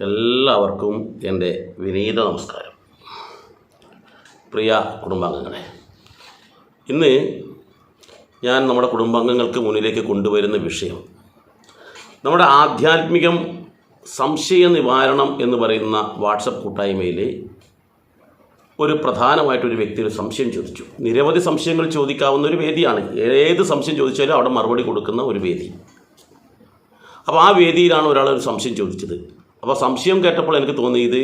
എല്ലാവർക്കും എന്റെ വിനീത നമസ്കാരം. പ്രിയ കുടുംബാംഗങ്ങളെ ഇന്ന് ഞാൻ നമ്മുടെ കുടുംബാംഗങ്ങൾക്ക് മുന്നിലേക്ക് കൊണ്ടുവരുന്ന വിഷയം നമ്മുടെ ആധ്യാത്മികം സംശയ നിവാരണം എന്ന് പറയുന്ന വാട്സപ്പ് കൂട്ടായ്മയിൽ ഒരു പ്രധാനമായിട്ടൊരു വ്യക്തി ഒരു സംശയം ചോദിച്ചു. നിരവധി സംശയങ്ങൾ ചോദിക്കാവുന്ന ഒരു വേദിയാണ്. ഏത് സംശയം ചോദിച്ചാലും അവിടെ മറുപടി കൊടുക്കുന്ന ഒരു വേദി. അപ്പോൾ ആ വേദിയിലാണ് ഒരാൾ ഒരു സംശയം ചോദിച്ചത്. അപ്പോൾ സംശയം കേട്ടപ്പോൾ എനിക്ക് തോന്നി ഇത്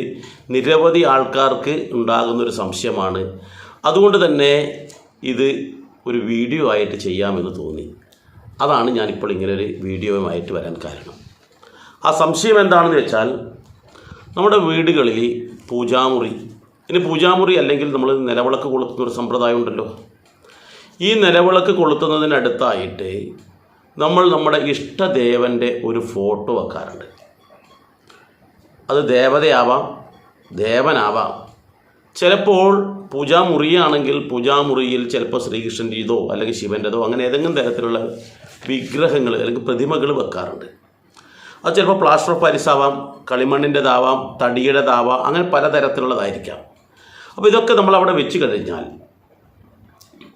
നിരവധി ആൾക്കാർക്ക് ഉണ്ടാകുന്നൊരു സംശയമാണ്. അതുകൊണ്ട് തന്നെ ഇത് ഒരു വീഡിയോ ആയിട്ട് ചെയ്യാമെന്ന് തോന്നി. അതാണ് ഞാനിപ്പോൾ ഇങ്ങനെ ഒരു വീഡിയോയുമായിട്ട് വരാൻ കാരണം. ആ സംശയം എന്താണെന്ന് വെച്ചാൽ നമ്മുടെ വീടുകളിൽ പൂജാമുറി ഇനി പൂജാമുറി അല്ലെങ്കിൽ നമ്മൾ നിലവിളക്ക് കൊളുത്തുന്ന ഒരു സമ്പ്രദായം ഉണ്ടല്ലോ. ഈ നിലവിളക്ക് കൊളുത്തുന്നതിനടുത്തായിട്ട് നമ്മൾ നമ്മുടെ ഇഷ്ടദേവന്റെ ഒരു ഫോട്ടോ വെക്കാറുണ്ട്. അത് ദേവതയാവാം ദേവനാവാം. ചിലപ്പോൾ പൂജാമുറിയാണെങ്കിൽ പൂജാമുറിയിൽ ചിലപ്പോൾ ശ്രീകൃഷ്ണന്റെതോ അല്ലെങ്കിൽ ശിവന്റെതോ അങ്ങനെ ഏതെങ്കിലും തരത്തിലുള്ള വിഗ്രഹങ്ങൾ അല്ലെങ്കിൽ പ്രതിമകൾ വെക്കാറുണ്ട്. അത് ചിലപ്പോൾ പ്ലാസ്റ്റർ ഓഫ് പാരീസ് ആവാം കളിമണ്ണിന്റെതാവാം തടിയുടേതാവാം അങ്ങനെ പലതരത്തിലുള്ളതായിരിക്കാം. അപ്പോൾ ഇതൊക്കെ നമ്മൾ അവിടെ വെച്ച് കഴിഞ്ഞാൽ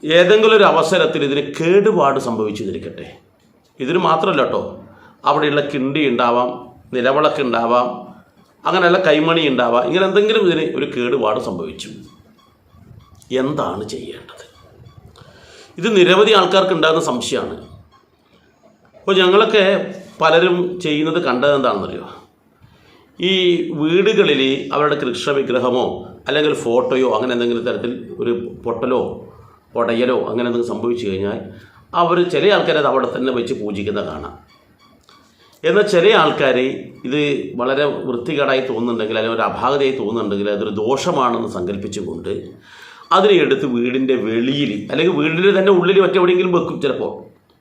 ഏതെങ്കിലും ഒരു അവസരത്തിൽ ഇതിന് കേടുപാട് സംഭവിച്ചു തിരിക്കട്ടെ ഇതിന് മാത്രമല്ല കേട്ടോ അവിടെയുള്ള കിണ്ടി ഉണ്ടാവാം നിലവിളക്ക് ഉണ്ടാവാം അങ്ങനെയുള്ള കൈമണി ഉണ്ടാവുക. ഇങ്ങനെ എന്തെങ്കിലും ഇതിന് ഒരു കേടുപാട് സംഭവിച്ചു. എന്താണ് ചെയ്യേണ്ടത്? ഇത് നിരവധി ആൾക്കാർക്ക് ഉണ്ടാകുന്ന സംശയമാണ്. അപ്പോൾ ഞങ്ങളൊക്കെ പലരും ചെയ്യുന്നത് കണ്ടത് എന്താണെന്നറിയോ? ഈ വീടുകളിൽ അവരുടെ കൃഷ്ണ വിഗ്രഹമോ അല്ലെങ്കിൽ ഫോട്ടോയോ അങ്ങനെ എന്തെങ്കിലും തരത്തിൽ ഒരു പൊട്ടലോ പൊടയലോ അങ്ങനെ എന്തെങ്കിലും സംഭവിച്ചു കഴിഞ്ഞാൽ അവർ ചില ആൾക്കാരത് അവിടെ തന്നെ വെച്ച് പൂജിക്കുന്ന കാണാം. എന്നാൽ ചില ആൾക്കാർ ഇത് വളരെ വൃത്തികേടായി തോന്നുന്നുണ്ടെങ്കിൽ അല്ലെങ്കിൽ ഒരു അപാകതയായി തോന്നുന്നുണ്ടെങ്കിൽ അതൊരു ദോഷമാണെന്ന് സങ്കല്പിച്ചുകൊണ്ട് അതിനെ എടുത്ത് വീടിന്റെ വെളിയിൽ അല്ലെങ്കിൽ വീടിന്റെ തന്നെ ഉള്ളിൽ മറ്റെവിടെയെങ്കിലും വെക്കും ചിലപ്പോൾ.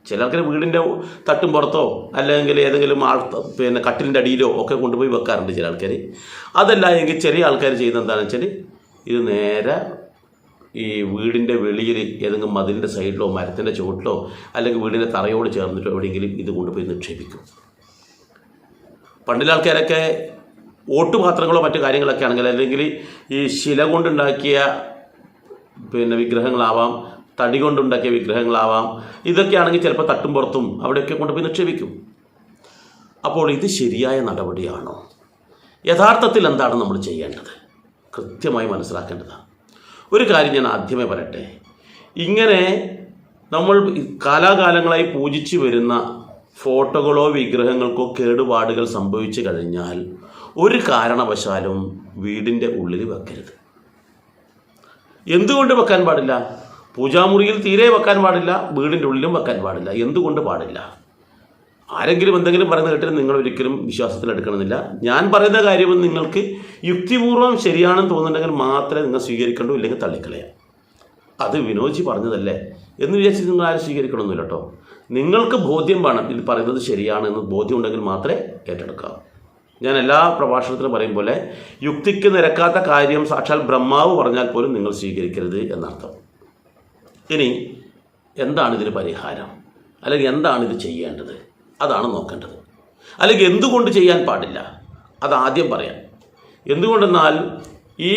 ചില ആൾക്കാർ വീടിന്റെ തട്ടും പുറത്തോ അല്ലെങ്കിൽ ഏതെങ്കിലും ആൾ പിന്നെ കട്ടിലിന്റെ അടിയിലോ ഒക്കെ കൊണ്ടുപോയി വെക്കാറുണ്ട് ചില ആൾക്കാർ അതല്ല എങ്കിൽ ചെറിയ ആൾക്കാർ ചെയ്യുന്ന എന്താണെന്ന് വെച്ചാൽ ഇത് നേരെ ഈ വീടിന്റെ വെളിയിൽ ഏതെങ്കിലും മതിലിന്റെ സൈഡിലോ മരത്തിന്റെ ചുവട്ടിലോ അല്ലെങ്കിൽ വീടിന്റെ തറയോട് ചേർന്നിട്ടോ എവിടെയെങ്കിലും ഇത് കൊണ്ടുപോയി നിക്ഷേപിക്കും. പണ്ടിലെ ആൾക്കാരൊക്കെ ഓട്ടുപാത്രങ്ങളോ മറ്റു കാര്യങ്ങളൊക്കെ ആണെങ്കിൽ അല്ലെങ്കിൽ ഈ ശില കൊണ്ടുണ്ടാക്കിയ പിന്നെ വിഗ്രഹങ്ങളാവാം തടി കൊണ്ടുണ്ടാക്കിയ വിഗ്രഹങ്ങളാവാം ഇതൊക്കെയാണെങ്കിൽ ചിലപ്പോൾ തട്ടും പുറത്തും അവിടെയൊക്കെ കൊണ്ടുപോയി നിക്ഷേപിക്കും അപ്പോൾ ഇത് ശരിയായ നടപടിയാണോ? യഥാർത്ഥത്തിൽ എന്താണ് നമ്മൾ ചെയ്യേണ്ടത്? കൃത്യമായി മനസ്സിലാക്കേണ്ടതാണ്. ഒരു കാര്യം ഞാൻ ആദ്യമേ പറയട്ടെ. ഇങ്ങനെ നമ്മൾ കാലാകാലങ്ങളായി പൂജിച്ചു വരുന്ന ഫോട്ടോകളോ വിഗ്രഹങ്ങൾക്കോ കേടുപാടുകൾ സംഭവിച്ചു കഴിഞ്ഞാൽ ഒരു കാരണവശാലും വീടിന്റെ ഉള്ളിൽ വെക്കരുത്. എന്തുകൊണ്ട് വെക്കാൻ പാടില്ല? പൂജാമുറിയിൽ തീരെ വെക്കാൻ പാടില്ല വീടിന്റെ ഉള്ളിലും വെക്കാൻ പാടില്ല. എന്തുകൊണ്ട് പാടില്ല? ആരെങ്കിലും എന്തെങ്കിലും പറയുന്ന കേട്ടിട്ട് നിങ്ങൾ ഒരിക്കലും വിശ്വാസത്തിൽ എടുക്കണമെന്നില്ല. ഞാൻ പറയുന്ന കാര്യം നിങ്ങൾക്ക് യുക്തിപൂർവം ശരിയാണെന്ന് തോന്നുന്നുണ്ടെങ്കിൽ മാത്രമേ നിങ്ങൾ സ്വീകരിക്കേണ്ടൂ ഇല്ലെങ്കിൽ തള്ളിക്കളയാം. അത് വിനോജി പറഞ്ഞതല്ലേ? എന്ന് വിചാരിച്ച് നിങ്ങൾ ആരും സ്വീകരിക്കണമെന്നില്ല കേട്ടോ. നിങ്ങൾക്ക് ബോധ്യം വേണം. ഇത് പറയുന്നത് ശരിയാണെന്ന് ബോധ്യമുണ്ടെങ്കിൽ മാത്രമേ ഏറ്റെടുക്കാവൂ ഞാൻ എല്ലാ പ്രഭാഷണത്തിലും പറയും പോലെ യുക്തിക്ക് നിരക്കാത്ത കാര്യം സാക്ഷാൽ ബ്രഹ്മാവ് പറഞ്ഞാൽ പോലും നിങ്ങൾ സ്വീകരിക്കരുത് എന്നർത്ഥം. ഇനി എന്താണ് ഇതിന് പരിഹാരം? അല്ലെങ്കിൽ എന്താണ് ഇത് ചെയ്യേണ്ടത്? അതാണ് നോക്കേണ്ടത്. അല്ലെങ്കിൽ എന്തുകൊണ്ട് ചെയ്യാൻ പാടില്ല? അത് ആദ്യം പറയാം. എന്തുകൊണ്ടെന്നാൽ ഈ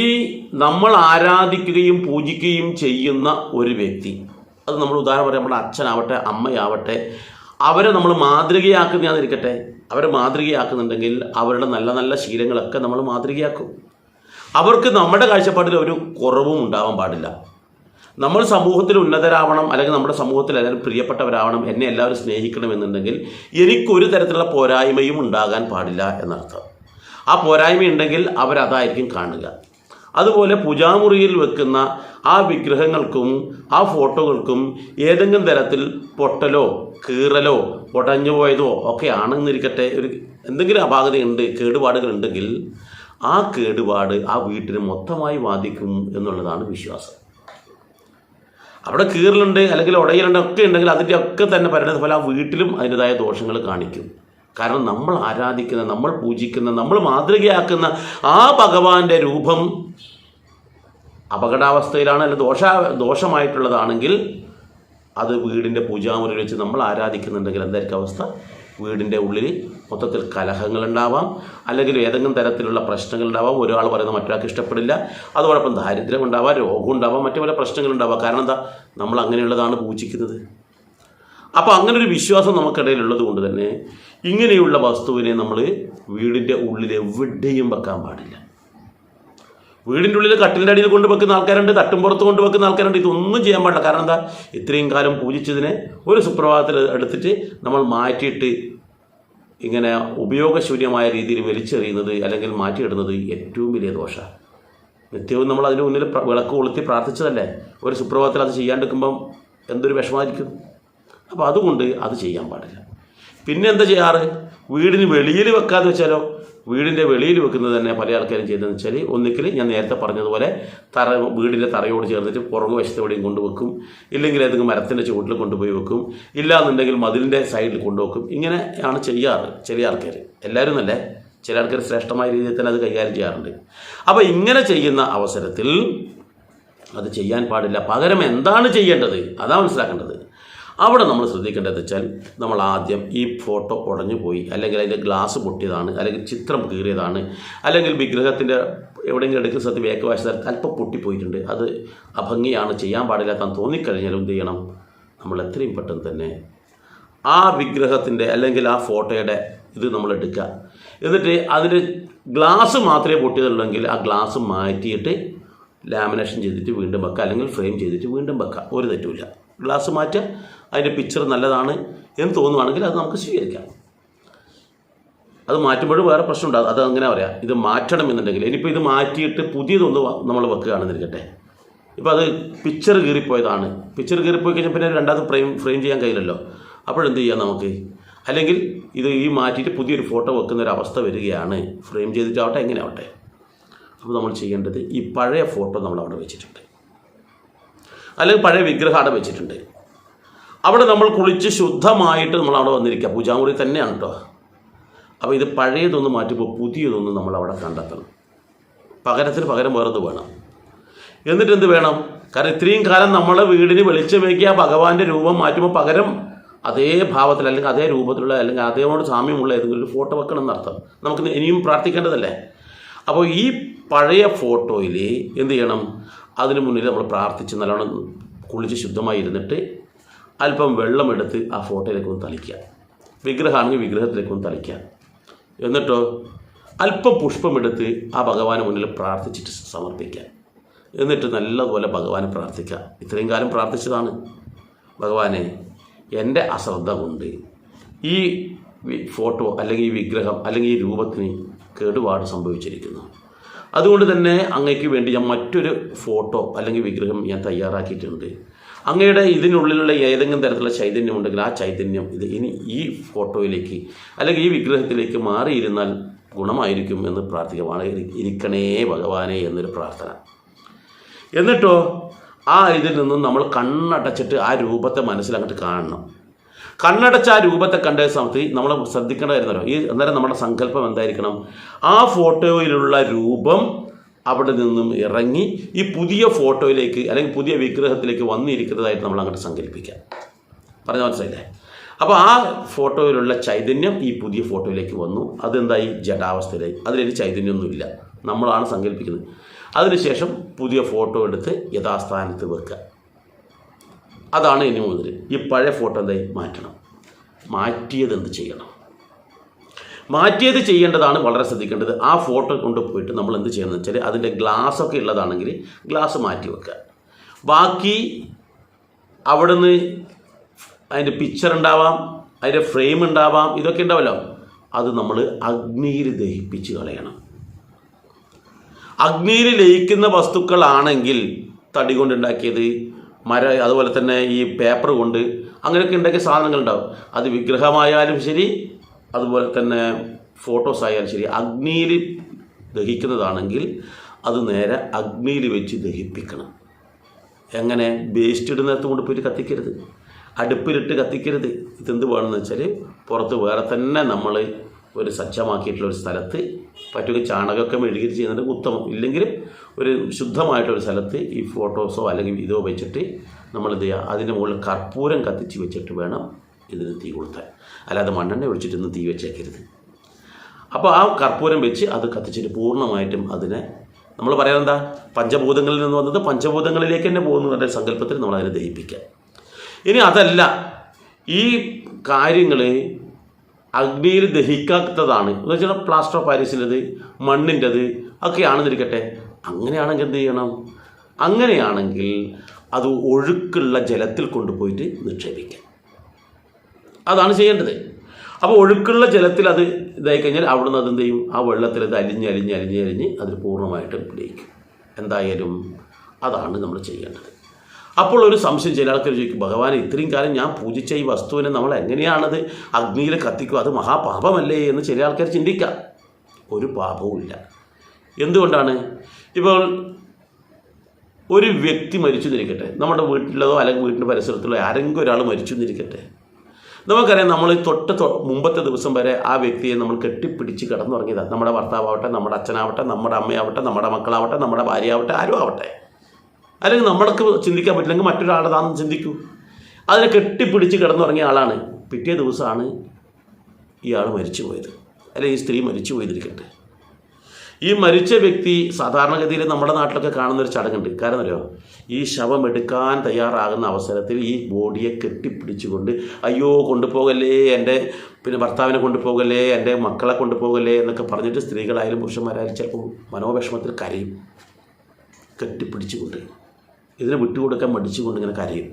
നമ്മൾ ആരാധിക്കുകയും പൂജിക്കുകയും ചെയ്യുന്ന ഒരു വ്യക്തി അത് നമ്മൾ ഉദാഹരണം പറയാം നമ്മുടെ അച്ഛനാവട്ടെ അമ്മയാവട്ടെ അവരെ നമ്മൾ മാതൃകയാക്കുന്നതാന്നിരിക്കട്ടെ അവരെ മാതൃകയാക്കുന്നുണ്ടെങ്കിൽ അവരുടെ നല്ല നല്ല ശീലങ്ങളൊക്കെ നമ്മൾ മാതൃകയാക്കും. അവർക്ക് നമ്മുടെ കാഴ്ചപ്പാടിൽ ഒരു കുറവും ഉണ്ടാവാൻ പാടില്ല. നമ്മൾ സമൂഹത്തിൽ ഉന്നതരാവണം അല്ലെങ്കിൽ നമ്മുടെ സമൂഹത്തിൽ എല്ലാവരും പ്രിയപ്പെട്ടവരാവണം എന്നെ എല്ലാവരും സ്നേഹിക്കണം എന്നുണ്ടെങ്കിൽ എനിക്കൊരു തരത്തിലുള്ള പോരായ്മയും ഉണ്ടാകാൻ പാടില്ല എന്നർത്ഥം. ആ പോരായ്മ ഉണ്ടെങ്കിൽ അവരതായിരിക്കും കാണുക. അതുപോലെ പൂജാമുറിയിൽ വെക്കുന്ന ആ വിഗ്രഹങ്ങൾക്കും ആ ഫോട്ടോകൾക്കും ഏതെങ്കിലും തരത്തിൽ പൊട്ടലോ കീറലോ പൊടഞ്ഞു പോയതോ ഒക്കെ ആണെന്നിരിക്കട്ടെ. ഒരു എന്തെങ്കിലും അപാകതയുണ്ട് കേടുപാടുകൾ ഉണ്ടെങ്കിൽ ആ കേടുപാട് ആ വീട്ടിന് മൊത്തമായി ബാധിക്കും എന്നുള്ളതാണ് വിശ്വാസം. അവിടെ കീറലുണ്ട് അല്ലെങ്കിൽ ഉടയലുണ്ട് ഒക്കെ ഉണ്ടെങ്കിൽ അതിന്റെ ഒക്കെ തന്നെ പരിണതഫലം ആ വീട്ടിലും അതിന്റെതായ ദോഷങ്ങൾ കാണിക്കും. കാരണം നമ്മൾ ആരാധിക്കുന്ന നമ്മൾ പൂജിക്കുന്ന നമ്മൾ മാതൃകയാക്കുന്ന ആ ഭഗവാന്റെ രൂപം അപകടാവസ്ഥയിലാണ് അല്ല ദോഷ ദോഷമായിട്ടുള്ളതാണെങ്കിൽ അത് വീടിന്റെ പൂജാമുറി വെച്ച് നമ്മൾ ആരാധിക്കുന്നുണ്ടെങ്കിൽ എന്തായിരിക്കും അവസ്ഥ? വീടിന്റെ ഉള്ളിൽ മൊത്തത്തിൽ കലഹങ്ങളുണ്ടാവാം. അല്ലെങ്കിൽ ഏതെങ്കിലും തരത്തിലുള്ള പ്രശ്നങ്ങൾ ഉണ്ടാവാം ഒരാൾ പറയുന്നത് മറ്റൊരാൾക്ക് ഇഷ്ടപ്പെടില്ല. അതോടൊപ്പം ദാരിദ്ര്യം ഉണ്ടാവാം രോഗം ഉണ്ടാവാം മറ്റു പല പ്രശ്നങ്ങളുണ്ടാവാം. കാരണം എന്താ? നമ്മൾ അങ്ങനെയുള്ളതാണ് പൂജിക്കുന്നത്. അപ്പോൾ അങ്ങനെ ഒരു വിശ്വാസം നമുക്കിടയിലുള്ളത് കൊണ്ട് തന്നെ ഇങ്ങനെയുള്ള വസ്തുവിനെ നമ്മൾ വീടിന്റെ ഉള്ളിൽ എവിടെയും വെക്കാൻ പാടില്ല. വീടിന്റെ ഉള്ളിൽ കട്ടിലിന്റെ അടിയിൽ കൊണ്ട് വെക്കുന്ന ആൾക്കാരുണ്ട് തട്ടും പുറത്ത് കൊണ്ട് വെക്കുന്ന ആൾക്കാരുണ്ട്. ഇതൊന്നും ചെയ്യാൻ പാടില്ല. കാരണം എന്താ? ഇത്രയും കാലം പൂജിച്ചതിനെ ഒരു സുപ്രഭാതത്തിൽ എടുത്തിട്ട് നമ്മൾ മാറ്റിയിട്ട് ഇങ്ങനെ ഉപയോഗശൂന്യമായ രീതിയിൽ വലിച്ചെറിയുന്നത് അല്ലെങ്കിൽ മാറ്റിയിടുന്നത് ഏറ്റവും വലിയ ദോഷമാണ്. നിത്യവും നമ്മൾ അതിന് മുന്നിൽ വിളക്ക് കൊളുത്തി പ്രാർത്ഥിച്ചതല്ലേ? ഒരു സുപ്രഭാതത്തിൽ അത് ചെയ്യാണ്ടിരിക്കുമ്പം എന്തൊരു വിഷമായിരിക്കും അപ്പോൾ അതുകൊണ്ട് അത് ചെയ്യാൻ പാടില്ല. പിന്നെ എന്താ ചെയ്യാറ്? വീടിന് വെളിയിൽ വെക്കാന്ന് വെച്ചാലോ? വീടിന്റെ വെളിയിൽ വെക്കുന്നത് തന്നെ പല ആൾക്കാരും ചെയ്യുന്നതെന്ന് വെച്ചാൽ ഒന്നിക്കൽ ഞാൻ നേരത്തെ പറഞ്ഞതുപോലെ തറ വീടിന്റെ തറയോട് ചേർന്നിട്ട് പുറകു വശത്ത് എവിടെയും കൊണ്ടുവെക്കും ഇല്ലെങ്കിൽ ഏതെങ്കിലും മരത്തിന്റെ ചുവട്ടിൽ കൊണ്ടുപോയി വെക്കും. ഇല്ലാന്നുണ്ടെങ്കിൽ മതിലിന്റെ സൈഡിൽ കൊണ്ടുവെക്കും ഇങ്ങനെയാണ് ചെയ്യാറ് ചില ആൾക്കാർ. എല്ലാവരും തന്നെ ചില ആൾക്കാർ ശ്രേഷ്ഠമായ രീതിയിൽ തന്നെ അത് കൈകാര്യം ചെയ്യാറുണ്ട്. അപ്പോൾ ഇങ്ങനെ ചെയ്യുന്ന അവസരത്തിൽ അത് ചെയ്യാൻ പാടില്ല. പകരം എന്താണ് ചെയ്യേണ്ടത്? അതാണ് മനസ്സിലാക്കേണ്ടത്. അവിടെ നമ്മൾ ശ്രദ്ധിക്കേണ്ടത് വെച്ചാൽ നമ്മൾ ആദ്യം ഈ ഫോട്ടോ ഉടഞ്ഞു പോയി അല്ലെങ്കിൽ അതിന്റെ ഗ്ലാസ് പൊട്ടിയതാണ് അല്ലെങ്കിൽ ചിത്രം കീറിയതാണ് അല്ലെങ്കിൽ വിഗ്രഹത്തിന്റെ എവിടെയെങ്കിലും എടുക്കുന്ന സ്ഥലത്ത് വേക്ക് വാശ സ്ഥലത്ത് അല്പം പൊട്ടിപ്പോയിട്ടുണ്ട് അത് അഭംഗിയാണ് ചെയ്യാൻ പാടില്ലാത്ത തോന്നിക്കഴിഞ്ഞാൽ എന്ത് ചെയ്യണം? നമ്മൾ എത്രയും പെട്ടെന്ന് തന്നെ ആ വിഗ്രഹത്തിന്റെ അല്ലെങ്കിൽ ആ ഫോട്ടോയുടെ ഇത് നമ്മൾ എടുക്കുക. എന്നിട്ട് അതിന് ഗ്ലാസ് മാത്രമേ പൊട്ടിയതുള്ളെങ്കിൽ ആ ഗ്ലാസ് മാറ്റിയിട്ട് ലാമിനേഷൻ ചെയ്തിട്ട് വീണ്ടും വെക്കുക അല്ലെങ്കിൽ ഫ്രെയിം ചെയ്തിട്ട് വീണ്ടും വെക്കുക. ഒരു തെറ്റുമില്ല. ഗ്ലാസ് മാറ്റുക അതിന്റെ പിക്ചർ നല്ലതാണ് എന്ന് തോന്നുവാണെങ്കിൽ അത് നമുക്ക് സ്വീകരിക്കാം. അത് മാറ്റുമ്പോഴും വേറെ പ്രശ്നമുണ്ട്. അത് അങ്ങനെ പറയാം? ഇത് മാറ്റണം എന്നുണ്ടെങ്കിൽ. ഇനിയിപ്പോൾ ഇത് മാറ്റിയിട്ട് പുതിയതൊന്ന് നമ്മൾ വെക്കുകയാണെന്നിരിക്കട്ടെ. ഇപ്പോൾ അത് പിക്ചർ കീറിപ്പോയതാണ്. പിക്ചർ കീറിപ്പോയി കഴിഞ്ഞാൽ പിന്നെ രണ്ടാമത് ഫ്രെയിം ഫ്രെയിം ചെയ്യാൻ കഴിയില്ലല്ലോ. അപ്പോഴെന്ത് ചെയ്യാം നമുക്ക്? അല്ലെങ്കിൽ ഇത് ഈ മാറ്റിയിട്ട് പുതിയൊരു ഫോട്ടോ വെക്കുന്ന ഒരു അവസ്ഥ വരികയാണ്. ഫ്രെയിം ചെയ്തിട്ടാവട്ടെ എങ്ങനെ ആവട്ടെ അപ്പോൾ നമ്മൾ ചെയ്യേണ്ടത് ഈ പഴയ ഫോട്ടോ നമ്മൾ അവിടെ വെച്ചിട്ടുണ്ട്. അല്ലെങ്കിൽ പഴയ വിഗ്രഹം അവിടെ വെച്ചിട്ടുണ്ട്. അവിടെ നമ്മൾ കുളിച്ച് ശുദ്ധമായിട്ട് നമ്മൾ അവിടെ വന്നിരിക്കുക. പൂജാമുറി തന്നെയാണ് കേട്ടോ അപ്പോൾ ഇത് പഴയതൊന്ന് മാറ്റുമ്പോൾ പുതിയതൊന്നും നമ്മൾ അവിടെ കണ്ടെത്തണം. പകരത്തിന് പകരം വേറത് വേണം. എന്നിട്ട് എന്ത് വേണം? കാരണം ഇത്രയും കാലം നമ്മളെ വീടിന് വെളിച്ചം വയ്ക്കുക ഭഗവാന്റെ രൂപം മാറ്റുമ്പോൾ പകരം അതേ ഭാവത്തിൽ അല്ലെങ്കിൽ അതേ രൂപത്തിലുള്ള അല്ലെങ്കിൽ അതേയോട് സാമ്യമുള്ള ഏതെങ്കിലും ഒരു ഫോട്ടോ വെക്കണം എന്നർത്ഥം. നമുക്ക് ഇനിയും പ്രാർത്ഥിക്കേണ്ടതല്ലേ? അപ്പോൾ ഈ പഴയ ഫോട്ടോയിൽ എന്ത് ചെയ്യണം? അതിനു മുന്നിൽ നമ്മൾ പ്രാർത്ഥിച്ച് നല്ലോണം കുളിച്ച് ശുദ്ധമായി ഇരുന്നിട്ട് അല്പം വെള്ളമെടുത്ത് ആ ഫോട്ടോയിലേക്ക് ഒന്ന് തളിക്കുക. വിഗ്രഹമാണെങ്കിൽ വിഗ്രഹത്തിലേക്ക് ഒന്ന് തളിക്കുക. എന്നിട്ടോ അല്പം പുഷ്പമെടുത്ത് ആ ഭഗവാന് മുന്നിൽ പ്രാർത്ഥിച്ചിട്ട് സമർപ്പിക്കുക. എന്നിട്ട് നല്ലതുപോലെ ഭഗവാനെ പ്രാർത്ഥിക്കുക. ഇത്രയും കാലം പ്രാർത്ഥിച്ചതാണ്. ഭഗവാനെ എന്റെ അശ്രദ്ധ കൊണ്ട് ഈ ഫോട്ടോ അല്ലെങ്കിൽ ഈ വിഗ്രഹം അല്ലെങ്കിൽ ഈ രൂപത്തിന് കേടുപാട് സംഭവിച്ചിരിക്കുന്നു. അതുകൊണ്ട് തന്നെ അങ്ങയ്ക്ക് വേണ്ടി ഞാൻ മറ്റൊരു ഫോട്ടോ അല്ലെങ്കിൽ വിഗ്രഹം ഞാൻ തയ്യാറാക്കിയിട്ടുണ്ട്. അങ്ങയുടെ ഇതിനുള്ളിലുള്ള ഏതെങ്കിലും തരത്തിലുള്ള ചൈതന്യം ഉണ്ടെങ്കിൽ ആ ചൈതന്യം ഇത് ഇനി ഈ ഫോട്ടോയിലേക്ക് അല്ലെങ്കിൽ ഈ വിഗ്രഹത്തിലേക്ക് മാറിയിരുന്നാൽ ഗുണമായിരിക്കും എന്ന് പ്രാർത്ഥിക്കുകയാണ് ഇരിക്കണേ ഭഗവാനെ എന്നൊരു പ്രാർത്ഥന. എന്നിട്ടോ ആ ഇതിൽ നിന്നും നമ്മൾ കണ്ണടച്ചിട്ട് ആ രൂപത്തെ മനസ്സിൽ അങ്ങോട്ട് കാണണം. കണ്ണടച്ച ആ രൂപത്തെ കണ്ട സമയത്ത് നമ്മൾ ശ്രദ്ധിക്കേണ്ടതായിരുന്നല്ലോ ഈ അന്നേരം നമ്മുടെ സങ്കല്പം എന്തായിരിക്കണം? ആ ഫോട്ടോയിലുള്ള രൂപം അവിടെ നിന്നും ഇറങ്ങി ഈ പുതിയ ഫോട്ടോയിലേക്ക് അല്ലെങ്കിൽ പുതിയ വിഗ്രഹത്തിലേക്ക് വന്നിരിക്കുന്നതായിട്ട് നമ്മൾ അങ്ങോട്ട് സങ്കല്പിക്കാം. പറഞ്ഞ മനസ്സിലായില്ലേ? അപ്പോൾ ആ ഫോട്ടോയിലുള്ള ചൈതന്യം ഈ പുതിയ ഫോട്ടോയിലേക്ക് വന്നു. അതെന്തായി? ജഡാവസ്ഥയിലായി അതിലൊരു ചൈതന്യമൊന്നുമില്ല. നമ്മളാണ് സങ്കല്പിക്കുന്നത്. അതിനുശേഷം പുതിയ ഫോട്ടോ എടുത്ത് യഥാസ്ഥാനത്ത് വെക്കുക. അതാണ് ഇനി മുതൽ. ഈ പഴയ ഫോട്ടോ എന്തായി? മാറ്റണം. മാറ്റിയത് എന്ത് ചെയ്യണം? മാറ്റിയത് ചെയ്യേണ്ടതാണ് വളരെ ശ്രദ്ധിക്കേണ്ടത്. ആ ഫോട്ടോ കൊണ്ട് പോയിട്ട് നമ്മൾ എന്ത് ചെയ്യണം എന്ന് വെച്ചാൽ അതിന്റെ ഗ്ലാസ് ഒക്കെ ഉള്ളതാണെങ്കിൽ ഗ്ലാസ് മാറ്റി വെക്കുക. ബാക്കി അവിടുന്ന് അതിന്റെ പിക്ചർ ഉണ്ടാവാം അതിന്റെ ഫ്രെയിം ഉണ്ടാവാം ഇതൊക്കെ ഉണ്ടാവല്ലോ. അത് നമ്മൾ അഗ്നിയിൽ ദഹിപ്പിച്ച് കളയണം. അഗ്നിയിൽ ലയിക്കുന്ന വസ്തുക്കളാണെങ്കിൽ തടി കൊണ്ടുണ്ടാക്കിയത് മര അതുപോലെ തന്നെ ഈ പേപ്പർ കൊണ്ട് അങ്ങനെയൊക്കെ ഉണ്ടാക്കിയ സാധനങ്ങളുണ്ടാവും. അത് വിഗ്രഹമായാലും ശരി അതുപോലെ തന്നെ ഫോട്ടോസ് ആയാലും ശരി അഗ്നിയിൽ ദഹിക്കുന്നതാണെങ്കിൽ അത് നേരെ അഗ്നിയിൽ വെച്ച് ദഹിപ്പിക്കണം. എങ്ങനെ? വേസ്റ്റ് ഇടുന്നിടത്ത് കൊണ്ട് പോയിട്ട് കത്തിക്കരുത്. അടുപ്പിലിട്ട് കത്തിക്കരുത്. ഇതെന്ത് വേണമെന്ന് വെച്ചാൽ പുറത്ത് വേറെ തന്നെ നമ്മൾ ഒരു സജ്ജമാക്കിയിട്ടുള്ള ഒരു സ്ഥലത്ത് പറ്റുക ചാണകമൊക്കെ മെഴുകിയിട്ട് ചെയ്യുന്നത് ഉത്തമം. ഇല്ലെങ്കിലും ഒരു ശുദ്ധമായിട്ടൊരു സ്ഥലത്ത് ഈ ഫോട്ടോസോ അല്ലെങ്കിൽ ഇതോ വെച്ചിട്ട് നമ്മൾ ചെയ്യുക? അതിന്റെ മുകളിൽ കർപ്പൂരം കത്തിച്ച് വെച്ചിട്ട് വേണം ഇതിന് തീ കൊളുത്താൻ അല്ലാതെ മണ്ണെണ്ണ ഒഴിച്ചിട്ടൊന്നും തീ വെച്ചേക്കരുത്. അപ്പോൾ ആ കർപ്പൂരം വെച്ച് അത് കത്തിച്ചിട്ട് പൂർണമായിട്ടും അതിനെ നമ്മൾ പറയാൻ എന്താ? പഞ്ചഭൂതങ്ങളിൽ നിന്ന് വന്നത് പഞ്ചഭൂതങ്ങളിലേക്ക് തന്നെ പോകുന്നു എന്ന സങ്കല്പത്തിൽ നമ്മൾ അതിനെ ദഹിപ്പിക്കുക ഇനി അതല്ല ഈ കാര്യങ്ങൾ അഗ്നിയിൽ ദഹിക്കാത്തതാണ്. എന്ന് വെച്ചാൽ പ്ലാസ്റ്റർ ഓഫ് പാരീസിന്റെത് മണ്ണിന്റെത് ഒക്കെയാണെന്നിരിക്കട്ടെ. അങ്ങനെയാണെങ്കിൽ എന്ത് ചെയ്യണം? അങ്ങനെയാണെങ്കിൽ അത് ഒഴുക്കുള്ള ജലത്തിൽ കൊണ്ടുപോയിട്ട് നിക്ഷേപിക്കാം. അതാണ് ചെയ്യേണ്ടത്. അപ്പോൾ ഒഴുക്കുള്ള ജലത്തിൽ അത് ഇതായി കഴിഞ്ഞാൽ അവിടുന്ന് അത് എന്ത് ചെയ്യും? ആ വെള്ളത്തിൽ അത് അലിഞ്ഞ് അലിഞ്ഞ് അലിഞ്ഞ് അലിഞ്ഞ് അതിൽ പൂർണമായിട്ടും ലയിക്കും എന്തായാലും അതാണ് നമ്മൾ ചെയ്യേണ്ടത്. അപ്പോൾ ഒരു സംശയം ചില ആൾക്കാർ ചോദിക്കും ഭഗവാൻ ഇത്രയും കാലം ഞാൻ പൂജിച്ച ഈ വസ്തുവിനെ നമ്മൾ എങ്ങനെയാണത്? അഗ്നിയിൽ കത്തിക്കുക അത് മഹാപാപമല്ലേ? എന്ന് ചില ആൾക്കാർ ചിന്തിക്കാം. ഒരു പാപവും ഇല്ല. എന്തുകൊണ്ടാണ്? ഇപ്പോൾ ഒരു വ്യക്തി മരിച്ചു എന്നിരിക്കട്ടെ നമ്മുടെ വീട്ടിലോ അല്ലെങ്കിൽ വീട്ടിന്റെ പരിസരത്തുള്ള ആരെങ്കിലും ഒരാൾ മരിച്ചു എന്നിരിക്കട്ടെ നമുക്കറിയാം നമ്മൾ തൊട്ട് മുമ്പത്തെ ദിവസം വരെ ആ വ്യക്തിയെ നമ്മൾ കെട്ടിപ്പിടിച്ച് കിടന്നുറങ്ങിയതാണ് നമ്മുടെ ഭർത്താവട്ടെ നമ്മുടെ അച്ഛനാവട്ടെ നമ്മുടെ അമ്മയാവട്ടെ നമ്മുടെ മക്കളാവട്ടെ നമ്മുടെ ഭാര്യയാവട്ടെ ആരും ആവട്ടെ. അല്ലെങ്കിൽ നമ്മൾക്ക് ചിന്തിക്കാൻ പറ്റില്ലെങ്കിൽ മറ്റൊരാളതാണെന്ന് ചിന്തിക്കൂ. അതിനെ കെട്ടിപ്പിടിച്ച് കിടന്നുറങ്ങിയ ആളാണ്. പിറ്റേ ദിവസമാണ് ഇയാൾ മരിച്ചു പോയത് അല്ലെങ്കിൽ ഈ സ്ത്രീ മരിച്ചു പോയതിരിക്കട്ടെ ഈ മരിച്ച വ്യക്തി സാധാരണഗതിയിൽ നമ്മുടെ നാട്ടിലൊക്കെ കാണുന്ന ഒരു ചടങ്ങുണ്ട്. കാരണം അറിയോ ഈ ശവം എടുക്കാൻ തയ്യാറാകുന്ന അവസരത്തിൽ ഈ ബോഡിയെ കെട്ടിപ്പിടിച്ചുകൊണ്ട് അയ്യോ കൊണ്ടുപോകല്ലേ എന്റെ പിന്നെ ഭർത്താവിനെ കൊണ്ടുപോകല്ലേ എന്റെ മക്കളെ കൊണ്ടുപോകല്ലേ എന്നൊക്കെ പറഞ്ഞിട്ട് സ്ത്രീകളായാലും പുരുഷന്മാരായാലും ചിലപ്പോൾ മനോവിഷമത്തിൽ കരയും. കെട്ടിപ്പിടിച്ചുകൊണ്ട്. ഇതിനെ വിട്ടുകൊടുക്കാൻ മടിച്ചുകൊണ്ട് ഇങ്ങനെ കരയും.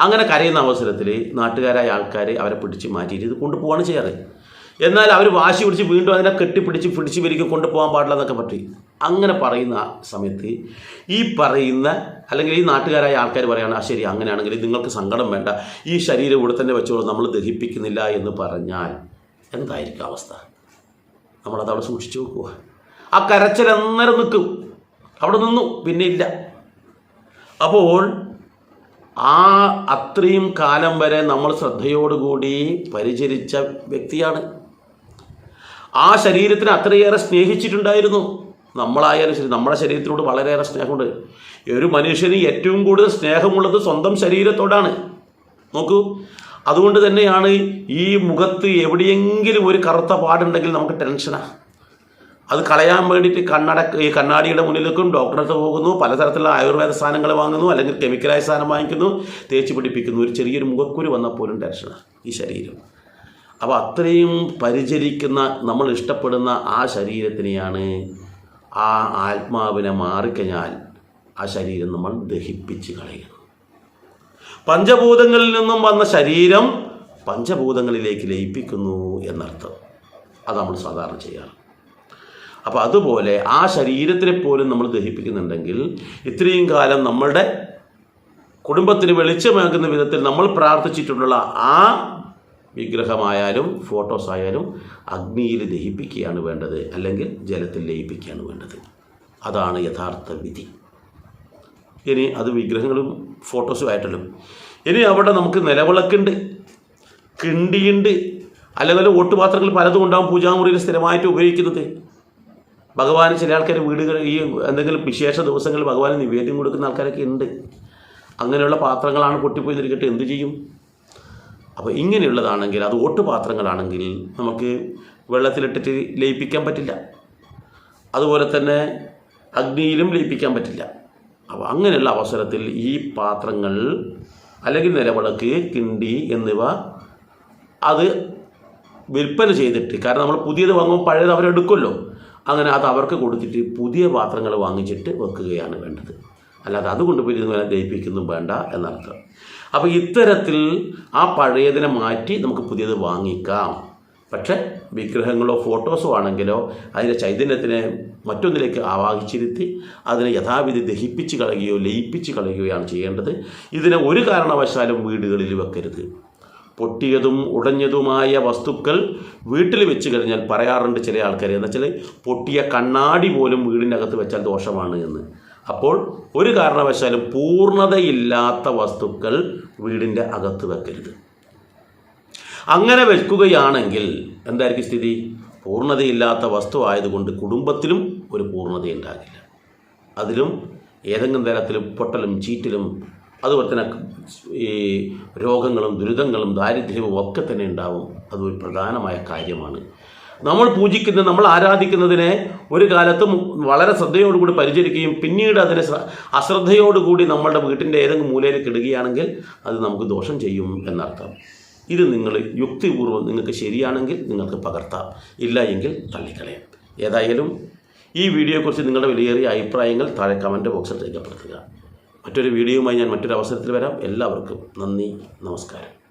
അങ്ങനെ കരയുന്ന അവസരത്തിൽ നാട്ടുകാരായ ആൾക്കാർ അവരെ പിടിച്ച് മാറ്റിയിട്ട് ഇത് കൊണ്ടുപോവാണ് ചെയ്യാറ്. എന്നാൽ അവർ വാശി പിടിച്ച് വീണ്ടും അതിനെ കെട്ടിപ്പിടിച്ച് പിടിച്ച് വരിക്കും കൊണ്ടുപോകാൻ പാടില്ല എന്നൊക്കെ പറ്റി. അങ്ങനെ പറയുന്ന സമയത്ത് ഈ പറയുന്ന അല്ലെങ്കിൽ ഈ നാട്ടുകാരായ ആൾക്കാർ പറയുകയാണ് ആ ശരി അങ്ങനെയാണെങ്കിൽ നിങ്ങൾക്ക് സങ്കടം വേണ്ട. ഈ ശരീരം ഇവിടെ തന്നെ വെച്ചോളൂ. നമ്മൾ ദഹിപ്പിക്കുന്നില്ല എന്ന് പറഞ്ഞാൽ എന്തായിരിക്കും അവസ്ഥ? നമ്മളത് അവിടെ സൂക്ഷിച്ചു നോക്കുക ആ കരച്ചൽ അന്നേരം നിൽക്കും. അവിടെ നിന്നു. പിന്നെ ഇല്ല. അപ്പോൾ ആ അത്രയും കാലം വരെ നമ്മൾ ശ്രദ്ധയോടുകൂടി പരിചരിച്ച വ്യക്തിയാണ് ആ ശരീരത്തിന് അത്രയേറെ സ്നേഹിച്ചിട്ടുണ്ടായിരുന്നു. നമ്മളായാലും ശരി നമ്മുടെ ശരീരത്തിനോട് വളരെയേറെ സ്നേഹമുണ്ട്. ഒരു മനുഷ്യന് ഏറ്റവും കൂടുതൽ സ്നേഹമുള്ളത് സ്വന്തം ശരീരത്തോടാണ്. നോക്കൂ അതുകൊണ്ട് തന്നെയാണ് ഈ മുഖത്ത് എവിടെയെങ്കിലും ഒരു കറുത്ത പാടുണ്ടെങ്കിൽ നമുക്ക് ടെൻഷനാണ് അത് കളയാൻ വേണ്ടിയിട്ട് കണ്ണട ഈ കണ്ണാടിയുടെ മുന്നിലേക്കും ഡോക്ടറെ അടുത്ത് പോകുന്നു പലതരത്തിലുള്ള ആയുർവേദ സാധനങ്ങൾ വാങ്ങുന്നു അല്ലെങ്കിൽ കെമിക്കലായ സാധനം വാങ്ങിക്കുന്നു തേച്ച് പിടിപ്പിക്കുന്നു. ഒരു ചെറിയൊരു മുഖക്കുരു വന്നാൽ പോലും ടെൻഷനാണ് ഈ ശരീരം. അപ്പോൾ അത്രയും പരിചരിക്കുന്ന നമ്മൾ ഇഷ്ടപ്പെടുന്ന ആ ശരീരത്തിനെയാണ് ആ ആത്മാവിനെ മാറിക്കഴിഞ്ഞാൽ ആ ശരീരം നമ്മൾ ദഹിപ്പിച്ച് കളയുന്നു. പഞ്ചഭൂതങ്ങളിൽ നിന്നും വന്ന ശരീരം പഞ്ചഭൂതങ്ങളിലേക്ക് ലയിപ്പിക്കുന്നു എന്നർത്ഥം. അത് നമ്മൾ സാധാരണ ചെയ്യാറ്. അപ്പോൾ അതുപോലെ ആ ശരീരത്തിനെ പോലും നമ്മൾ ദഹിപ്പിക്കുന്നുണ്ടെങ്കിൽ ഇത്രയും കാലം നമ്മളുടെ കുടുംബത്തിന് വെളിച്ചമാകുന്ന വിധത്തിൽ നമ്മൾ പ്രാർത്ഥിച്ചിട്ടുള്ള ആ വിഗ്രഹമായാലും ഫോട്ടോസ് ആയാലും അഗ്നിയിൽ ദഹിപ്പിക്കുകയാണ് വേണ്ടത്. അല്ലെങ്കിൽ ജലത്തിൽ ലയിപ്പിക്കുകയാണ് വേണ്ടത്. അതാണ് യഥാർത്ഥ വിധി. ഇനി അത് വിഗ്രഹങ്ങളും ഫോട്ടോസും ആയിട്ടല്ലോ. ഇനി അവിടെ നമുക്ക് നിലവിളക്കുണ്ട്. കിണ്ടിയുണ്ട്. അല്ലെങ്കിൽ ഓട്ടുപാത്രങ്ങൾ പലതും ഉണ്ടാകും പൂജാമുറിയിൽ സ്ഥിരമായിട്ട് ഉപയോഗിക്കുന്നത്. ഭഗവാന് ചില ആൾക്കാർ വീടുകൾ ഈ എന്തെങ്കിലും വിശേഷ ദിവസങ്ങളിൽ ഭഗവാൻ നിവേദ്യം കൊടുക്കുന്ന ആൾക്കാരൊക്കെ ഉണ്ട്. അങ്ങനെയുള്ള പാത്രങ്ങളാണ് പൊട്ടിപ്പോയി നിൽക്കട്ടെ എന്ത് ചെയ്യും? അപ്പോൾ ഇങ്ങനെയുള്ളതാണെങ്കിൽ അത് ഓട്ടുപാത്രങ്ങളാണെങ്കിൽ നമുക്ക് വെള്ളത്തിലിട്ടിട്ട് ലയിപ്പിക്കാൻ പറ്റില്ല. അതുപോലെ തന്നെ അഗ്നിയിലും ലയിപ്പിക്കാൻ പറ്റില്ല. അപ്പോൾ അങ്ങനെയുള്ള അവസരത്തിൽ ഈ പാത്രങ്ങൾ അല്ലെങ്കിൽ നിലവിളക്ക് കിണ്ടി എന്നിവ അത് വിൽപ്പന ചെയ്തിട്ട് കാരണം നമ്മൾ പുതിയത് വാങ്ങുമ്പോൾ പഴയത് അവരെടുക്കുമല്ലോ അങ്ങനെ അത് അവർക്ക് കൊടുത്തിട്ട് പുതിയ പാത്രങ്ങൾ വാങ്ങിച്ചിട്ട് വെക്കുകയാണ് വേണ്ടത്. അല്ലാതെ അതുകൊണ്ട് പോയി ഇതുപോലെ ലയിപ്പിക്കുന്നു വേണ്ട എന്നർത്ഥം. അപ്പോൾ ഇത്തരത്തിൽ ആ പഴയതിനെ മാറ്റി നമുക്ക് പുതിയത് വാങ്ങിക്കാം. പക്ഷേ വിഗ്രഹങ്ങളോ ഫോട്ടോസോ ആണെങ്കിലോ അതിന്റെ ചൈതന്യത്തിനെ മറ്റൊന്നിലേക്ക് ആവാഹിച്ചിരുത്തി അതിനെ യഥാവിധി ദഹിപ്പിച്ച് കളയുകയോ ലയിപ്പിച്ച് കളയുകയാണ് ചെയ്യേണ്ടത്. ഇതിനെ ഒരു കാരണവശാലും വീടുകളിൽ വെക്കരുത്. പൊട്ടിയതും ഉടഞ്ഞതുമായ വസ്തുക്കൾ വീട്ടിൽ വെച്ച് കഴിഞ്ഞാൽ പറയാറുണ്ട് ചില ആൾക്കാർ എന്ന് വെച്ചാൽ പൊട്ടിയ കണ്ണാടി പോലും വീടിനകത്ത് വെച്ചാൽ ദോഷമാണ് എന്ന്. അപ്പോൾ ഒരു കാരണവശാലും പൂർണതയില്ലാത്ത വസ്തുക്കൾ വീടിന്റെ അകത്ത് വെക്കരുത്. അങ്ങനെ വെക്കുകയാണെങ്കിൽ എന്തായിരിക്കും സ്ഥിതി? പൂർണതയില്ലാത്ത വസ്തു ആയതുകൊണ്ട് കുടുംബത്തിലും ഒരു പൂർണത ഉണ്ടാകില്ല അതിലും ഏതെങ്കിലും തരത്തിലും പൊട്ടലും ചീറ്റലും അതുപോലെ തന്നെ ഈ രോഗങ്ങളും ദുരിതങ്ങളും ദാരിദ്ര്യവും ഒക്കെ തന്നെ ഉണ്ടാവും. അതൊരു പ്രധാനമായ കാര്യമാണ്. നമ്മൾ പൂജിക്കുന്ന നമ്മൾ ആരാധിക്കുന്നതിനെ ഒരു കാലത്തും വളരെ ശ്രദ്ധയോടുകൂടി പരിചരിക്കുകയും പിന്നീട് അതിനെ ശ്ര- അശ്രദ്ധയോടുകൂടി നമ്മളുടെ വീട്ടിന്റെ ഏതെങ്കിലും മൂലയിൽ ഇടുകയാണെങ്കിൽ അത് നമുക്ക് ദോഷം ചെയ്യും എന്നർത്ഥം. ഇത് നിങ്ങൾ യുക്തിപൂർവം നിങ്ങൾക്ക് ശരിയാണെങ്കിൽ നിങ്ങൾക്ക് പകർത്താം. ഇല്ല എങ്കിൽ തള്ളിക്കളയാം. ഏതായാലും ഈ വീഡിയോയെക്കുറിച്ച് നിങ്ങളുടെ വിലയേറിയ അഭിപ്രായങ്ങൾ താഴെ കമന്റ് ബോക്സിൽ രേഖപ്പെടുത്തുക. മറ്റൊരു വീഡിയോയുമായി ഞാൻ മറ്റൊരു അവസരത്തിൽ വരാം. എല്ലാവർക്കും നന്ദി നമസ്കാരം.